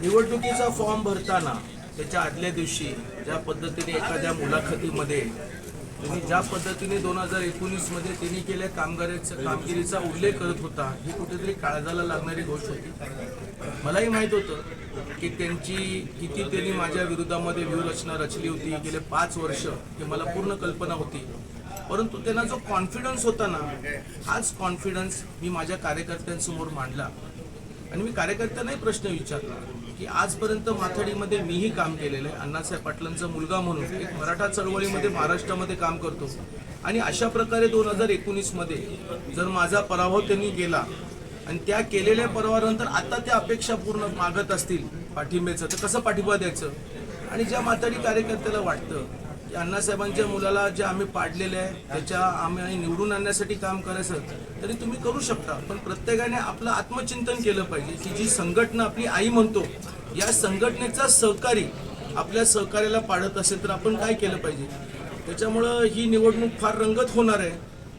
निवडणुकीचा फॉर्म भरताना त्याच्या आदल्या दिवशी ज्या पद्धतीने एखाद्या मुलाखतीमध्ये तुम्ही ज्या पद्धतीने दोन हजार एकोणीसमध्ये त्यांनी केल्या कामगाराच्या कामगिरीचा उल्लेख करत होता ही कुठेतरी काळजाला लागणारी गोष्ट होती. मलाही माहीत होतं की त्यांची किती त्यांनी माझ्या विरोधामध्ये व्यूहरचना रचली होती गेले पाच वर्ष ही मला पूर्ण कल्पना होती. परंतु त्यांना जो कॉन्फिडन्स होता ना हाच कॉन्फिडन्स मी माझ्या कार्यकर्त्यांसमोर मांडला. आणि मी कार्यकर्त्यांनाही प्रश्न विचारला. की आजपर्यंत माथाडीमध्ये मीही काम केलेलं आहे. अण्णासाहेब पाटलांचा मुलगा म्हणून एक मराठा चळवळीमध्ये महाराष्ट्रामध्ये काम करतो. आणि अशा प्रकारे दोन हजार एकोणीसमध्ये जर माझा पराभव त्यांनी केला आणि त्या केलेल्या पराभवानंतर आता त्या अपेक्षा पूर्ण मागत असतील पाठिंब्याचं तर कसं पाठिंबा द्यायचं? आणि ज्या माथाडी कार्यकर्त्याला वाटतं अण्णासाहेबांच्या मुलाला जे आम्ही पाडलेले आहे त्याच्या आम्ही निवडून आणण्यासाठी काम करायचं तरी तुम्ही करू शकता. पण प्रत्येकाने आपलं आत्मचिंतन केलं पाहिजे की जी संघटना आपली आई म्हणतो या संघटनेचा सहकारी आपल्या सहकार्याला पाडत असेल तर आपण काय केलं पाहिजे? त्याच्यामुळं ही निवडणूक फार रंगत होणार आहे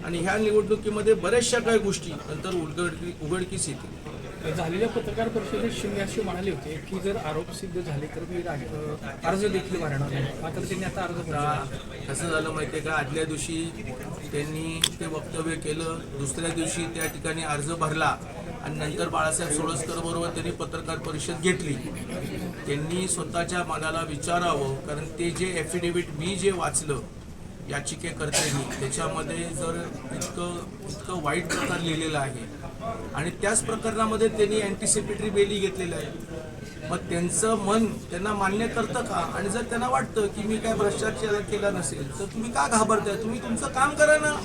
आणि ह्या निवडणुकीमध्ये बऱ्याचशा काही गोष्टी नंतर उघडकी उघडकीस येतील. झालेल्या पत्रकार परिषदेत शिंदे असे म्हणाले होते की जर आरोप सिद्ध झाले तर मी अर्ज देखील भरणार मात्र त्यांनी आता अर्ज भरला. असं झालं झालं माहितीये का? आदल्या दिवशी त्यांनी ते वक्तव्य केलं. दुसऱ्या दिवशी त्या ठिकाणी अर्ज भरला. आणि नंतर बाळासाहेब सोळसकर बरोबर त्यांनी पत्रकार परिषद घेतली. त्यांनी स्वतःच्या मनाला विचारावं. कारण ते जे एफिडेव्हिट मी जे वाचलं याचिकेकर्त्यांनी त्याच्यामध्ये जर इतकं इतकं वाईट प्रकार लिहिलेलं आहे आणि त्याच प्रकरणामध्ये त्यांनी अँटिसिपेटरी बेली घेतलेलं आहे. मग त्यांचं मन त्यांना मान्य करतं का? आणि जर त्यांना वाटतं की मी काय भ्रष्टाचार केला नसेल तर तुम्ही का घाबरताय? तुम्ही तुमचं काम करा ना.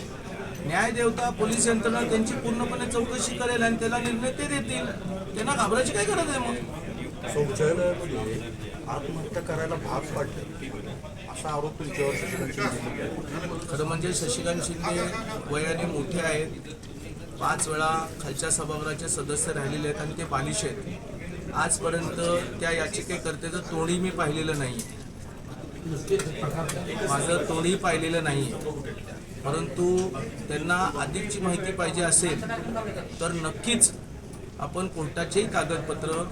न्याय देवता पोलीस यंत्रणा त्यांची पूर्णपणे चौकशी करेल आणि त्याला निर्णय ते देतील. त्यांना घाबरायची काय गरज आहे मग? शौचालयामध्ये आत्महत्या करायला भाग पाडले. असा आरोप तुमच्यावर. खरं म्हणजे शशिकांत शिंदे वयाने मोठे आहेत. पाच वेळा खालच्या सभागृहाचे सदस्य राहिलेले आहेत आणि ते बालिश आहेत. आजपर्यंत त्या याचिकेकर्त्याचं तोंडही मी पाहिलेलं नाही. माझं तोंडही पाहिलेलं नाही. परंतु त्यांना अधिकची माहिती पाहिजे असेल तर नक्कीच आपण कोर्टाचेही कागदपत्र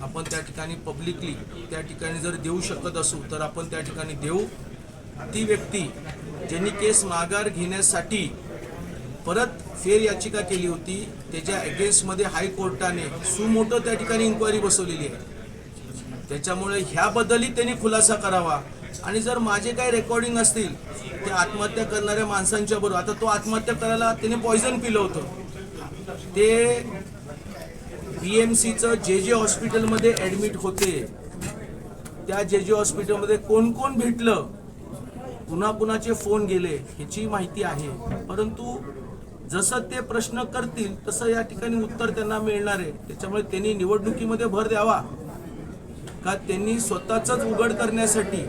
आपण त्या ठिकाणी पब्लिकली त्या ठिकाणी जर देऊ शकत असू तर आपण त्या ठिकाणी देऊ. ती व्यक्ती ज्यांनी केस माघार घेण्यासाठी परत फेर याचिका केली होती. त्याच्या अगेन्स्टमध्ये हायकोर्टाने सुमोटो त्या ठिकाणी इन्क्वायरी बसवलेली आहे. त्याच्यामुळे ह्याबद्दलही त्यांनी खुलासा करावा. आणि जर माझे काही रेकॉर्डिंग असतील ते आत्महत्या करणाऱ्या माणसांच्या बरोबर आता तो आत्महत्या करायला त्याने पॉयझन पिलं होतं. ते बी एम सीचं जे जे हॉस्पिटलमध्ये ॲडमिट होते. त्या जे जे हॉस्पिटलमध्ये कोण कोण भेटलं पुन्हा कुणाचे फोन गेले ह्याची माहिती आहे. परंतु जसं ते प्रश्न करतील तसं या ठिकाणी उत्तर त्यांना मिळणार आहे. त्याच्यामुळे त्यांनी निवडणुकीमध्ये भर द्यावा. का त्यांनी स्वतःच उघड करण्यासाठी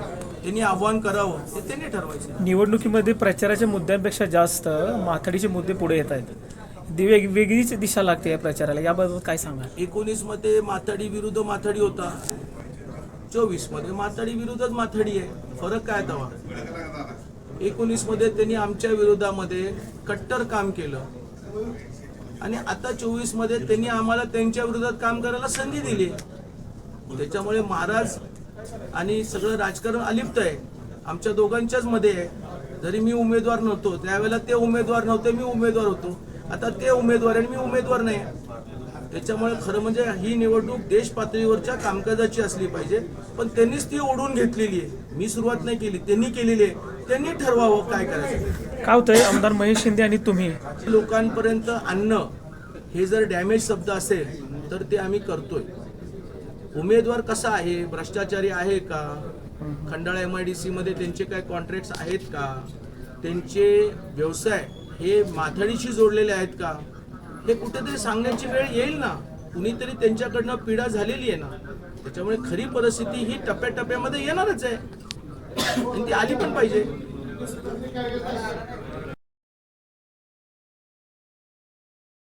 त्यांनी आव्हान करावं ते त्यांनी ठरवायचं निवडणुकीमध्ये प्रचाराच्या मुद्द्यांपेक्षा जास्त माथाडीचे मुद्दे पुढे येत आहेत. वेग वेगळीच दिशा लागते या प्रचाराला. याबाबत काय सांगा एकोणीसमध्ये माथाडी विरुद्ध माथाडी होता. चोवीसमध्ये माथाडी विरुद्धच माथाडी आहे. फरक काय तवा एकोणीसमध्ये त्यांनी आमच्या विरोधामध्ये कट्टर काम केलं. आणि आता चोवीसमध्ये त्यांनी आम्हाला त्यांच्या विरोधात काम करायला संधी दिली. त्याच्यामुळे महाराज आणि सगळं राजकारण अलिप्त आहे. आमच्या दोघांच्याच मध्ये आहे. जरी मी उमेदवार नव्हतो त्यावेळेला ते उमेदवार नव्हते मी उमेदवार होतो. आता ते उमेदवार आहे आणि मी उमेदवार नाही. त्याच्यामुळे खरं म्हणजे ही निवडणूक देश पातळीवरच्या कामकाजाची असली पाहिजे. पण त्यांनीच ती ओढून घेतलेली आहे. मी सुरुवात नाही केली त्यांनी केलेली आहे. त्यांनी ठरवावं काय करायचं? काय होतंय आमदार महेश शिंदे आणि तुम्ही? लोकांपर्यंत आणणं हे जर डॅमेज शब्द असेल तर ते आम्ही करतोय. उमेदवार कसा आहे? भ्रष्टाचारी आहे का? खंडाळा एम आय डी सीमध्ये त्यांचे काय कॉन्ट्रॅक्ट्स आहेत का? त्यांचे व्यवसाय हे माथाडीशी जोडलेले आहेत का? हे कुठेतरी सांगण्याची वेळ येईल ना? कुणीतरी त्यांच्याकडनं पीडा झालेली आहे ना? त्याच्यामुळे खरी परिस्थिती ही टप्प्याटप्प्यामध्ये येणारच आहे. आणि ती आली पण पाहिजे.